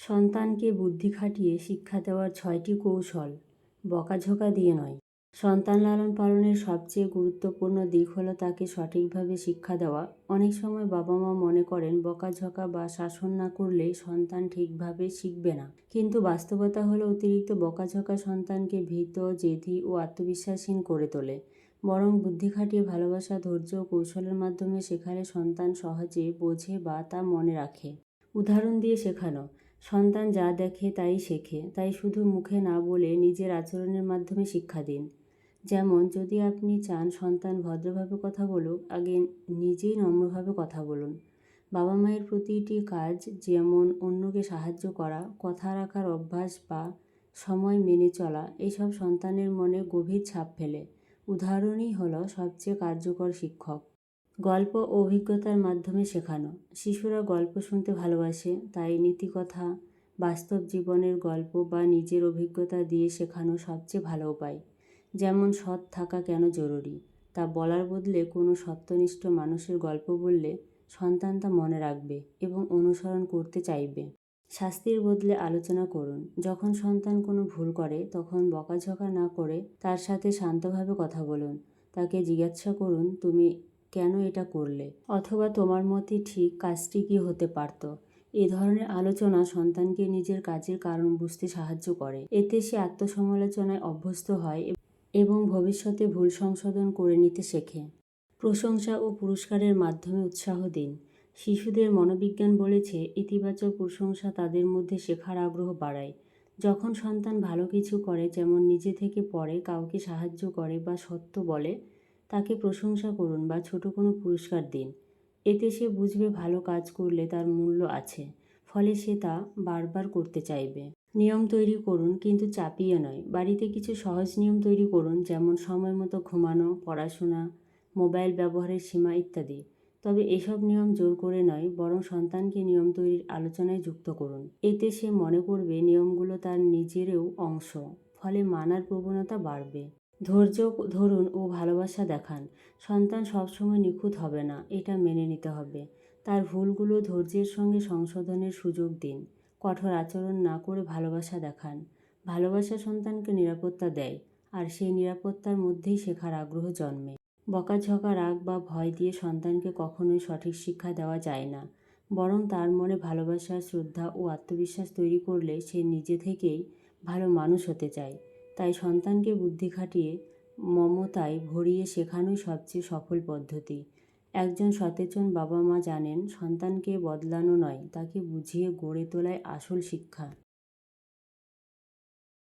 সন্তানকে বুদ্ধি খাটিয়ে শিক্ষা দেওয়ার ছয়টি কৌশল, বকাঝকা দিয়ে নয়। সন্তান লালন পালনের সবচেয়ে গুরুত্বপূর্ণ দিক হলো তাকে সঠিকভাবে শিক্ষা দেওয়া। অনেক সময় বাবা মা মনে করেন, বকাঝকা বা শাসন না করলে সন্তান ঠিকভাবে শিখবে না। কিন্তু বাস্তবতা হলো অতিরিক্ত বকাঝকা সন্তানকে ভীত, জেদি ও আত্মবিশ্বাসহীন করে তোলে। বরং বুদ্ধি খাটিয়ে ভালোবাসা, ধৈর্য ও কৌশলের মাধ্যমে শেখালে সন্তান সহজে বোঝে বা তা মনে রাখে। উদাহরণ দিয়ে শেখানো সন্তান যা দেখে তাই শেখে, তাই শুধু মুখে না বলে নিজের আচরণের মাধ্যমে শিক্ষা দিন। যেমন, যদি আপনি চান সন্তান ভদ্রভাবে কথা বলুক, আগে নিজেই নম্রভাবে কথা বলুন। বাবা মায়ের প্রতিটি কাজ যেমন অন্যকে সাহায্য করা, কথা রাখার অভ্যাস বা সময় মেনে চলা, এইসব সন্তানের মনে গভীর ছাপ ফেলে। উদাহরণই হলো সবচেয়ে কার্যকর শিক্ষক। গল্প ও অভিজ্ঞতার মাধ্যমে শেখানো। শিশুরা গল্প শুনতে ভালোবাসে, তাই নীতিকথা, বাস্তব জীবনের গল্প বা নিজের অভিজ্ঞতা দিয়ে শেখানো সবচেয়ে ভালো উপায়। যেমন, সৎ থাকা কেন জরুরি? তা বলার বদলে কোনো সত্যনিষ্ঠ মানুষের গল্প বললে সন্তান তা মনে রাখবে এবং অনুসরণ করতে চাইবে। শাস্তির বদলে আলোচনা করুন। যখন সন্তান কোনো ভুল করে, তখন বকাঝকা না করে তার সাথে শান্তভাবে কথা বলুন। তাকে জিজ্ঞাসা করুন, তুমি কেন এটা করলে? অথবা তোমার মতে ঠিক কাজটি কি হতে পারত? এ ধরনের আলোচনা সন্তানকে নিজের কাজের কারণ বুঝতে সাহায্য করে। এতে সে আত্মসমালোচনায় অভ্যস্ত হয় এবং ভবিষ্যতে ভুল সংশোধন করে নিতে শেখে। প্রশংসা ও পুরস্কারের মাধ্যমে উৎসাহ দিন। শিশুদের মনোবিজ্ঞান বলেছে, ইতিবাচক প্রশংসা তাদের মধ্যে শেখার আগ্রহ বাড়ায়। যখন সন্তান ভালো কিছু করে, যেমন নিজে থেকে পড়ে, কাউকে সাহায্য করে বা সত্য বলে তাকে প্রশংসা করুন বা ছোট কোনো পুরস্কার দিন। এতে সে বুঝবে ভালো কাজ করলে তার মূল্য আছে, ফলে সে তা বারবার করতে চাইবে। নিয়ম তৈরি করুন, কিন্তু চাপিয়ে নয়। বাড়িতে কিছু সহজ নিয়ম তৈরি করুন, যেমন সময় মতো ঘুমানো, পড়াশোনা, মোবাইল ব্যবহারের সীমা ইত্যাদি। তবে এসব নিয়ম জোর করে নয়, বরং সন্তানকে নিয়ম তৈরির আলোচনায় যুক্ত করুন। এতে সে মনে করবে নিয়মগুলো তার নিজেরও অংশ, ফলে মানার প্রবণতা বাড়বে। ধৈর্য ধরুন ও ভালোবাসা দেখান। সন্তান সবসময় নিখুঁত হবে না, এটা মেনে নিতে হবে। তার ভুলগুলো ধৈর্যের সঙ্গে সংশোধনের সুযোগ দিন। কঠোর আচরণ না করে ভালোবাসা দেখান। ভালোবাসা সন্তানকে নিরাপত্তা দেয়, আর সেই নিরাপত্তার মধ্যেই শেখার আগ্রহ জন্মে। বকাঝকা, রাগ বা ভয় দিয়ে সন্তানকে কখনোই সঠিক শিক্ষা দেওয়া যায় না। বরং তার মনে ভালোবাসা, শ্রদ্ধা ও আত্মবিশ্বাস তৈরি করলে সে নিজে থেকেই ভালো মানুষ হতে চায়। তাই সন্তানকে বুদ্ধি খাটিয়ে মমতায় ভরিয়ে শেখানোই সবচেয়ে সফল পদ্ধতি। একজন সচেতন বাবা মা জানেন, সন্তানকে বদলানো নয়, তাকে বুঝিয়ে গড়ে তোলায় আসল শিক্ষা।